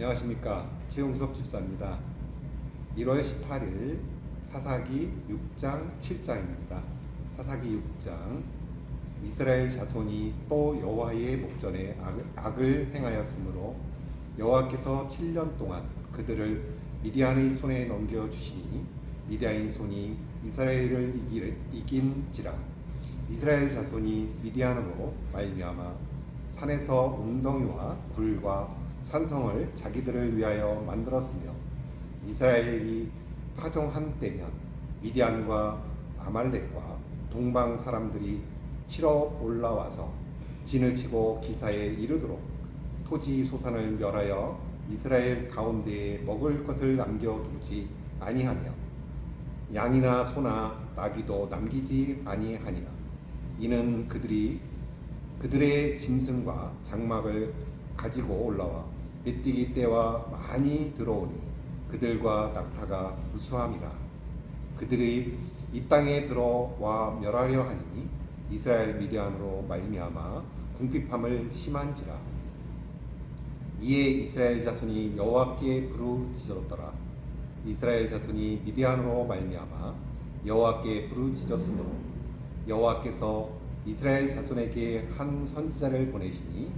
안녕하십니까 최용석 집사입니다. 1월 18일 사사기 6장 7장입니다. 사사기 6장 이스라엘 자손이 또 여호와의 목전에 악을, 행하였으므로 여호와께서 7년 동안 그들을 미디안의 손에 넘겨 주시니 미디안의 손이 이스라엘을 이긴지라 이스라엘 자손이 미디안으로 말미암아 산에서 웅덩이와 굴과 산성을 자기들을 위하여 만들었으며 이스라엘이 파종한 때면 미디안과 아말렉과 동방 사람들이 치러 올라와서 진을 치고 기사에 이르도록 토지 소산을 멸하여 이스라엘 가운데에 먹을 것을 남겨두지 아니하며 양이나 소나 나귀도 남기지 아니하니라. 이는 그들이 그들의 짐승과 장막을 가지고 올라와 메띠기 때와 많이 들어오니 그들과 낙타가 무수함이라. 그들이 이 땅에 들어와 멸하려 하니 이스라엘 미디안으로 말미암아 궁핍함을 심한지라. 이에 이스라엘 자손이 여호와께 부르짖었더라. 이스라엘 자손이 미디안으로 말미암아 여호와께 부르짖었으므로. 여호와께서 이스라엘 자손에게 한 선지자를 보내시니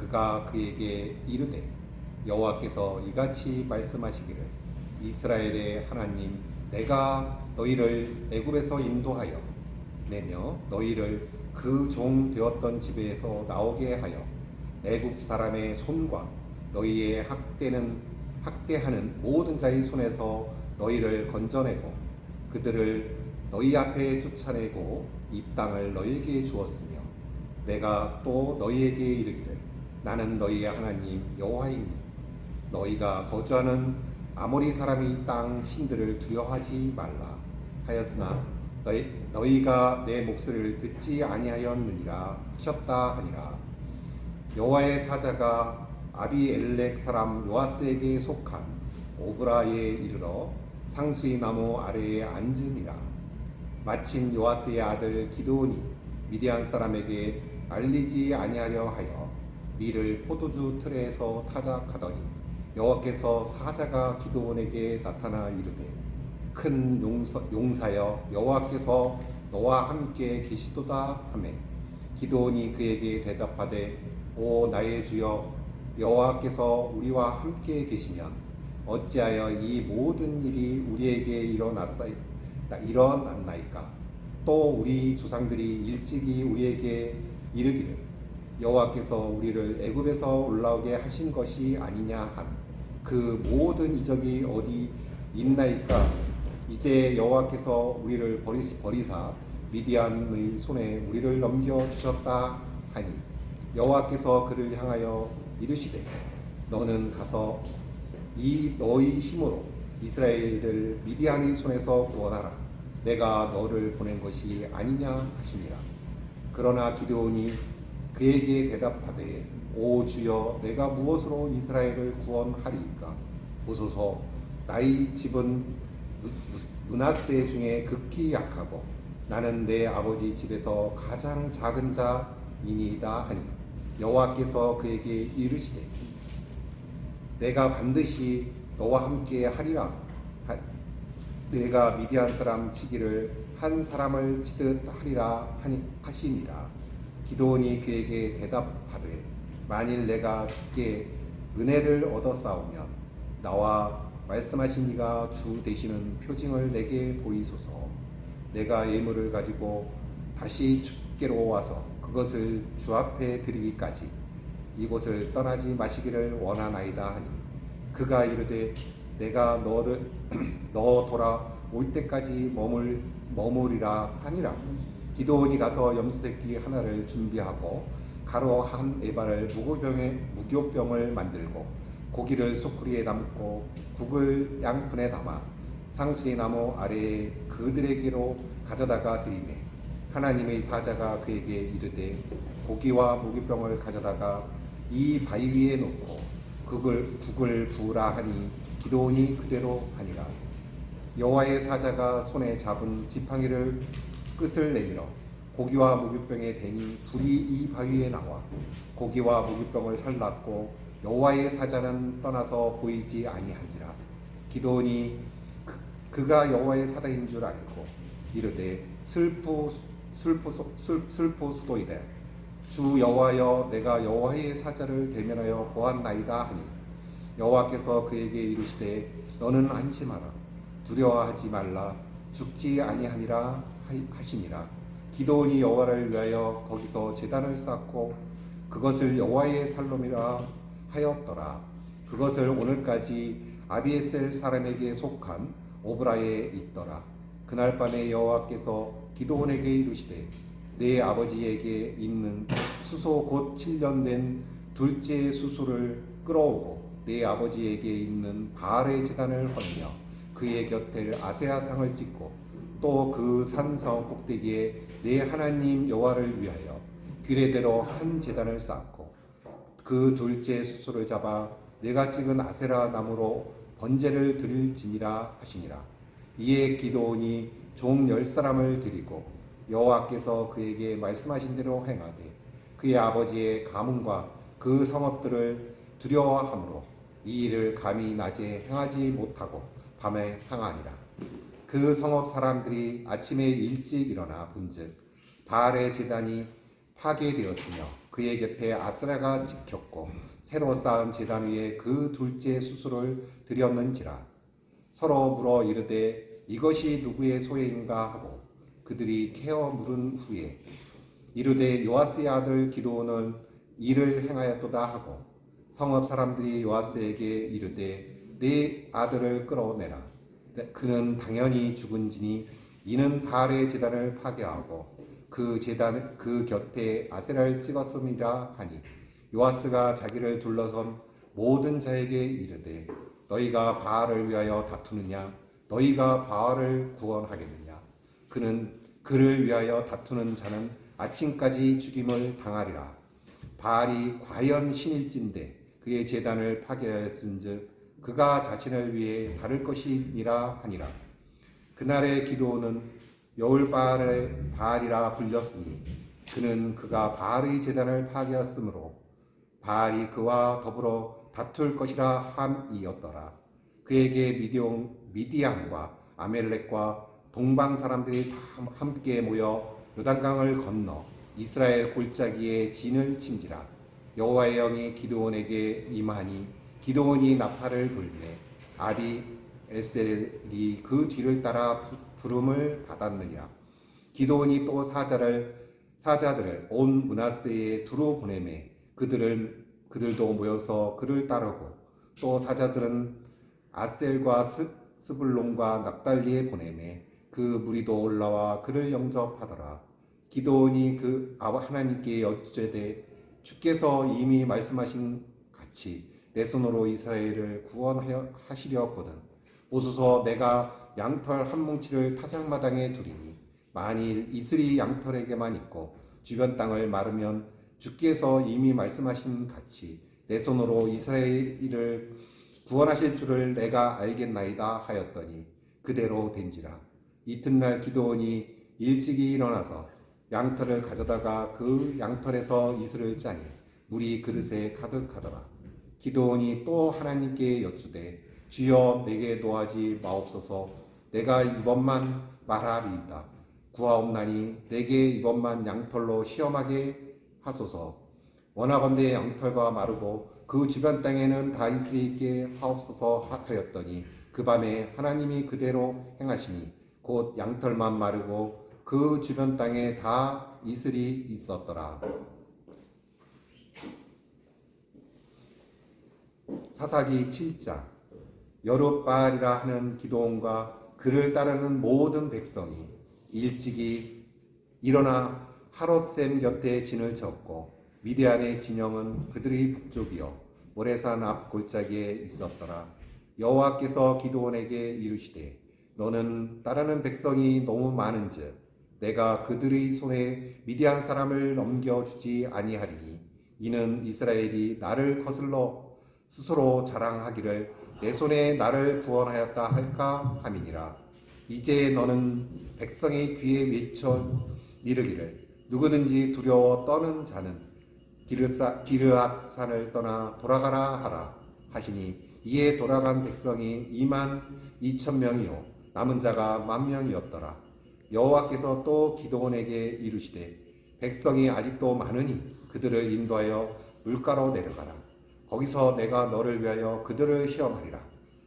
그가 그에게 이르되 여호와께서 이같이 말씀하시기를 이스라엘의 하나님 내가 너희를 애굽에서 인도하여 내며 너희를 그 종 되었던 집에서 나오게 하여 애굽 사람의 손과 너희의 학대는 학대하는 모든 자의 손에서 너희를 건져내고 그들을 너희 앞에 쫓아내고 이 땅을 너희에게 주었으며 내가 또 너희에게 이르기를 나는 너희의 하나님 여호와이니 너희가 거주하는 아모리 사람이 땅 신들을 두려워하지 말라 하였으나 너희, 너희가 내 목소리를 듣지 아니하였느니라 하셨다 하니라. 여호와의 사자가 아비엘렉 사람 요아스에게 속한 오브라에 이르러 상수의 나무 아래에 앉으니라. 마침 요아스의 아들 기드온이 미디안 사람에게 알리지 아니하려 하여 밀을 포도주 틀에서 타작하더니 여호와께서 사자가 기드온에게 나타나 이르되 큰 용서, 용사여 여호와께서 너와 함께 계시도다 하매. 기드온이 그에게 대답하되 오 나의 주여 여호와께서 우리와 함께 계시면 어찌하여 이 모든 일이 우리에게 일어났사이 일어났나이까? 또 우리 조상들이 일찍이 우리에게 이르기를 여호와께서 우리를 애굽에서 올라오게 하신 것이 아니냐 한그 모든 이적이 어디 있나이까? 이제 여호와께서 우리를 버리시, 버리사 미디안의 손에 우리를 넘겨 주셨다 하니 여호와께서 그를 향하여 이르시되 너는 가서 이 너희 힘으로 이스라엘을 미디안의 손에서 구원하라. 내가 너를 보낸 것이 아니냐 하시니라. 그러나 기드온이 그에게 대답하되 오 주여 내가 무엇으로 이스라엘을 구원하리이까? 보소서 나의 집은 문하세 중에 극히 약하고 나는 내 아버지 집에서 가장 작은 자이니이다 하니 여호와께서 그에게 이르시되 내가 반드시 너와 함께 하리라 내가 미디안 사람 치기를 한 사람을 치듯 하리라 하니 하시니라 기도원이 그에게 대답하되 만일 내가 주께 은혜를 얻어 싸우면 나와 말씀하신 이가 주 되시는 표징을 내게 보이소서. 내가 예물을 가지고 다시 주께로 와서 그것을 주 앞에 드리기까지 이곳을 떠나지 마시기를 원하나이다 하니 그가 이르되 내가 너를 너 돌아올 때까지 머물 머무리라 하니라 기도원이 가서 염소새끼 하나를 준비하고 가로 한 에바를 무교병에 무교병을 만들고 고기를 소쿠리에 담고 국을 양푼에 담아 상수의 나무 아래에 그들에게로 가져다가 드리매 하나님의 사자가 그에게 이르되 고기와 무교병을 가져다가 이 바위 위에 놓고 국을 국을 부으라 하니 기도원이 그대로 하니라. 여호와의 사자가 손에 잡은 지팡이를 끝을 내밀어 고기와 무교병에 대니 불이 이 바위에 나와 고기와 무교병을 살랐고 여호와의 사자는 떠나서 보이지 아니한지라. 기도원이 그, 그가 여호와의 사자인 줄 알고 이르되 슬프 슬프 슬- 슬프 수도이다 주 여호와여 내가 여호와의 사자를 대면하여 보았나이다 하니 여호와께서 그에게 이르시되 너는 안심하라. 두려워하지 말라. 죽지 아니하니라 하- 하시니라. 기도원이 여호와를 위하여 거기서 제단을 쌓고 그것을 여호와의 살롬이라 하였더라. 그것을 오늘까지 아비에셀 사람에게 속한 오브라에 있더라. 그날 밤에 여호와께서 기도원에게 이르시되 내 아버지에게 있는 수소 곧 7년 된 둘째 수소를 끌어오고 내 아버지에게 있는 바알의 제단을 헐며 그의 곁에 아세아상을 찍고 또 그 산성 꼭대기에 내 하나님 여호와를 위하여 규례대로 한 제단을 쌓고 그 둘째 수소를 잡아 내가 찍은 아세라 나무로 번제를 드릴지니라 하시니라. 이에 기도온이 종 열 사람을 드리고 여호와께서 그에게 말씀하신 대로 행하되 그의 아버지의 가문과 그 성읍들을 두려워하므로 이 일을 감히 낮에 행하지 못하고 밤에 행하니라 그 성읍 사람들이 아침에 일찍 일어나 본즉 바알의 제단이 파괴되었으며 그의 곁에 아스라가 지켰고 새로 쌓은 제단 위에 그 둘째 수소를 드렸는지라. 서로 물어 이르되 이것이 누구의 소유인가? 하고 그들이 캐어 물은 후에 이르되 요아스의 아들 기도온은 이를 행하였도다. 하고 성읍 사람들이 요아스에게 이르되 네 아들을 끌어내라 그는 당연히 죽은지니 이는 바알의 제단을 파괴하고 그 제단 그 곁에 아세라를 찍었음이라 하니 요아스가 자기를 둘러선 모든 자에게 이르되 너희가 바알을 위하여 다투느냐? 너희가 바알을 구원하겠느냐? 그는 그를 위하여 다투는 자는 아침까지 죽임을 당하리라. 바알이 과연 신일진데 그의 제단을 파괴하였은즉 그가 자신을 위해 다를 것이니라 하니라 그날의 기도는 여울바알의 바알이라 불렸으니 그는 그가 바알의 제단을 파괴하였으므로 바알이 그와 더불어 다툴 것이라 함이었더라. 그에게 미디온, 미디안과 아멜렉과 동방 사람들이 다 함께 모여 요단강을 건너 이스라엘 골짜기에 진을 친지라. 여호와의 영이 기드온에게 임하니 기드온이 나팔을 불매 아비 에셀이 그 뒤를 따라 부- 부름을 받았느니라. 기드온이 또 사자를 사자들을 온 문하세에 두루 보내매 그들을 그들도 모여서 그를 따르고 또 사자들은 아셀과 스, 스불론과 납달리에 보내매 그 무리도 올라와 그를 영접하더라. 기도원이 그 아바 하나님께 여쭈되 주께서 이미 말씀하신 같이 내 손으로 이스라엘을 구원하여 하시려거든. 오소서 내가 양털 한 뭉치를 타작마당에 두리니 만일 이슬이 양털에게만 있고 주변 땅을 마르면 주께서 이미 말씀하신 같이 내 손으로 이스라엘을 구원하실 줄을 내가 알겠나이다 하였더니 그대로 된지라. 이튿날 기도원이 일찍이 일어나서 양털을 가져다가 그 양털에서 이슬을 짜니 물이 그릇에 가득하더라 기도원이 또 하나님께 여쭈되 주여 내게 노하지 마옵소서. 내가 이번만 말하리이다. 구하옵나니 내게 이번만 양털로 시험하게 하소서. 원하건대 양털과 마르고 그 주변 땅에는 다 이슬이 있게 하옵소서 하- 하였더니 그 밤에 하나님이 그대로 행하시니 곧 양털만 마르고 그 주변 땅에 다 이슬이 있었더라 사사기 7장 여룻바알이라 하는 기도원과 그를 따르는 모든 백성이 일찍이 일어나 하롯셈 곁에 진을 쳤고 미디안의 진영은 그들의 북쪽이요 모래산 앞 골짜기에 있었더라. 여호와께서 기도원에게 이르시되 너는 따르는 백성이 너무 많은즉 내가 그들의 손에 미디안 사람을 넘겨 주지 아니하리니 이는 이스라엘이 나를 거슬러 스스로 자랑하기를 내 손에 나를 구원하였다 할까 함이니라. 이제 너는 백성의 귀에 외쳐 이르기를 누구든지 두려워 떠는 자는 기르앗 산을 떠나 돌아가라 하라 하시니 이에 돌아간 백성이 2만 2천 명이요 남은 자가 만 명이었더라. 여호와께서 또 기도원에게 이르시되 백성이 아직도 많으니 그들을 인도하여 물가로 내려가라 거기서 내가 너를 위하여 그들을 시험하리라.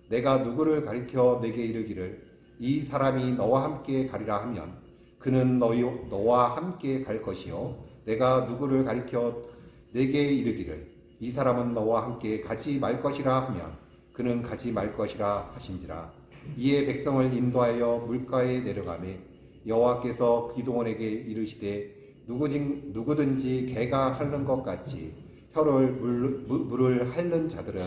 내가 누구를 가리켜 내게 이르기를 이 사람이 너와 함께 가리라 하면 그는 너희 너와 함께 갈 것이요. 내가 누구를 가리켜 내게 이르기를 이 사람은 너와 함께 가지 말 것이라 하면 그는 가지 말 것이라 하신지라. 이에 백성을 인도하여 물가에 내려가매 여호와께서 기도원에게 이르시되 누구든지 개가 핥는 것 같이 혀를 물, 물, 물을 핥는 자들은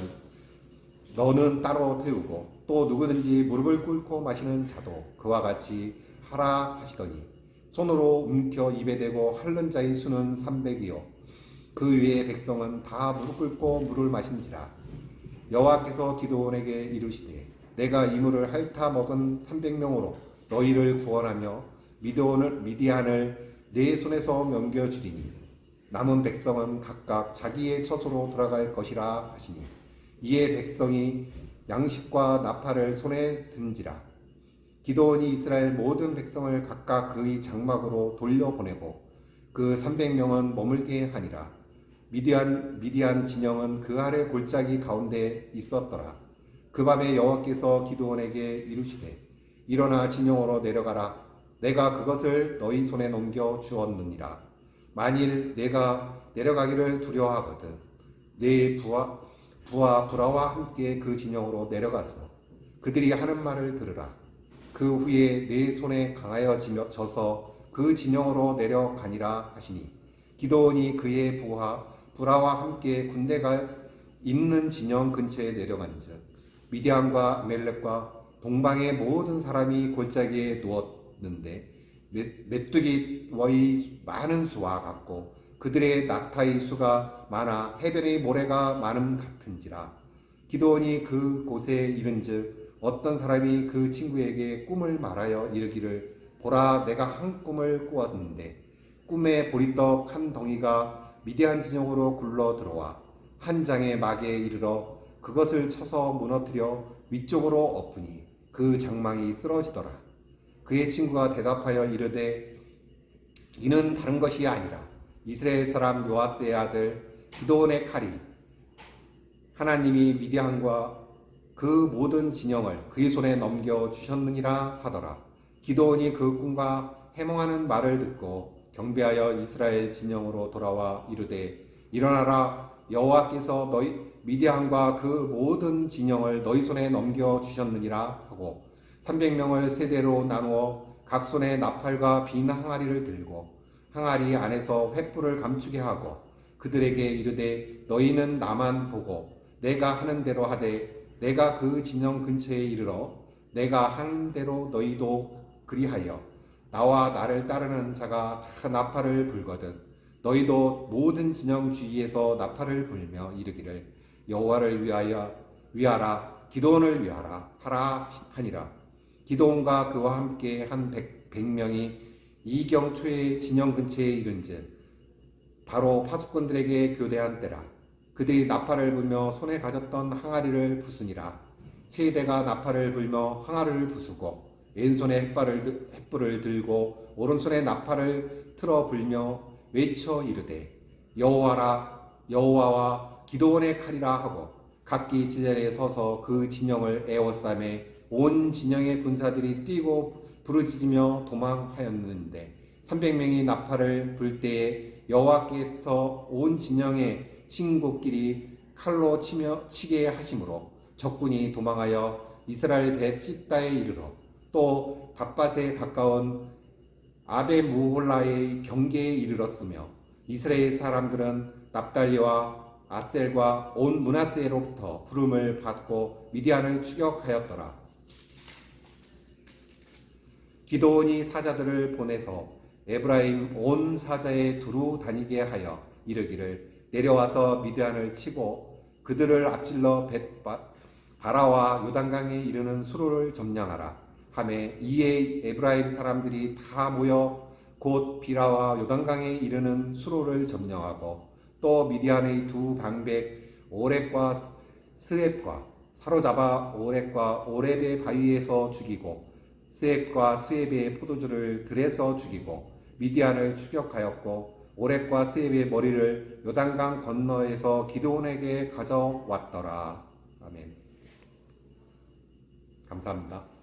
너는 따로 태우고 또 누구든지 무릎을 꿇고 마시는 자도 그와 같이 하라 하시더니 손으로 움켜 입에 대고 핥는 자의 수는 300이요. 그 외의 백성은 다 무릎 꿇고 물을 마신지라. 여호와께서 기도원에게 이르시되 내가 이 물을 핥아 먹은 300명으로 너희를 구원하며 미디안을, 내 손에서 넘겨 주리니 남은 백성은 각각 자기의 처소로 돌아갈 것이라 하시니 이에 백성이 양식과 나팔을 손에 든지라. 기도원이 이스라엘 모든 백성을 각각 그의 장막으로 돌려보내고 그 300명은 머물게 하니라. 미디안 미디안 진영은 그 아래 골짜기 가운데 있었더라. 그 밤에 여호와께서 기도원에게 이르시되 일어나 진영으로 내려가라. 내가 그것을 너희 손에 넘겨 주었느니라 만일 내가 내려가기를 두려워하거든 내 부하 부하 브라와 함께 그 진영으로 내려가서 그들이 하는 말을 들으라. 그 후에 내 손에 강하여 져서 그 진영으로 내려가니라 하시니 기도원이 그의 부하 브라와 함께 군대가 있는 진영 근처에 내려간즉 미디안과 아멜렉과 동방의 모든 사람이 골짜기에 누웠는데 메뚜기의 많은 수와 같고 그들의 낙타의 수가 많아 해변의 모래가 많음 같은지라. 기도원이 그 곳에 이른즉 어떤 사람이 그 친구에게 꿈을 말하여 이르기를 보라 내가 한 꿈을 꾸었는데 꿈에 보리떡 한 덩이가 미디안 진영으로 굴러 들어와 한 장의 막에 이르러 그것을 쳐서 무너뜨려 위쪽으로 엎으니 그 장망이 쓰러지더라 그의 친구가 대답하여 이르되 이는 다른 것이 아니라 이스라엘 사람 요아스의 아들 기도원의 칼이 하나님이 미디안과 그 모든 진영을 그의 손에 넘겨 주셨느니라 하더라. 기도원이 그 꿈과 해몽하는 말을 듣고 경배하여 이스라엘 진영으로 돌아와 이르되 일어나라 여호와께서 너희 미디안과 그 모든 진영을 너희 손에 넘겨 주셨느니라 하고 300명을 세대로 나누어 각 손에 나팔과 빈 항아리를 들고 항아리 안에서 횃불을 감추게 하고 그들에게 이르되 너희는 나만 보고 내가 하는 대로 하되 내가 그 진영 근처에 이르러 내가 하는 대로 너희도 그리하여 나와 나를 따르는 자가 다 나팔을 불거든 너희도 모든 진영 주위에서 나팔을 불며 이르기를 여호와를 위하여 위하라 기도원을 위하라 하라 하니라 기도원과 그와 함께 한 백, 백명이 이경 초에 진영 근처에 이른즉 바로 파수꾼들에게 교대한 때라 그들이 나팔을 불며 손에 가졌던 항아리를 부수니라. 세 대가 나팔을 불며 항아리를 부수고 왼손에 햇발을, 햇불을 들고 오른손에 나팔을 틀어 불며 외쳐 이르되 여호와라 여호와와 기도원의 칼이라 하고 각기 지절에 서서 그 진영을 에워싸매 온 진영의 군사들이 뛰고 부르짖으며 도망하였는데 300명이 나팔을 불 때에 여호와께서 온 진영의 친구끼리 칼로 치며 치게 하심으로 적군이 도망하여 이스라엘 베시다에 이르러 또 밥밭에 가까운 아베무홀라의 경계에 이르렀으며 이스라엘 사람들은 납달리와 아셀과 온 문하세로부터 부름을 받고 미디안을 추격하였더라. 기도원이 사자들을 보내서 에브라임 온 사자에 두루 다니게 하여 이르기를 내려와서 미디안을 치고 그들을 앞질러 벳바 바라와 요단강에 이르는 수로를 점령하라. 하매 이에 에브라임 사람들이 다 모여 곧 비라와 요단강에 이르는 수로를 점령하고 또 미디안의 두 방백 오렉과 스랩과 사로잡아 오렉과 오렙의 바위에서 죽이고 스앱과 스앱의 포도주를 들에서 죽이고 미디안을 추격하였고 오렉과 스앱의 머리를 요단강 건너에서 기드온에게 가져왔더라. 아멘. 감사합니다.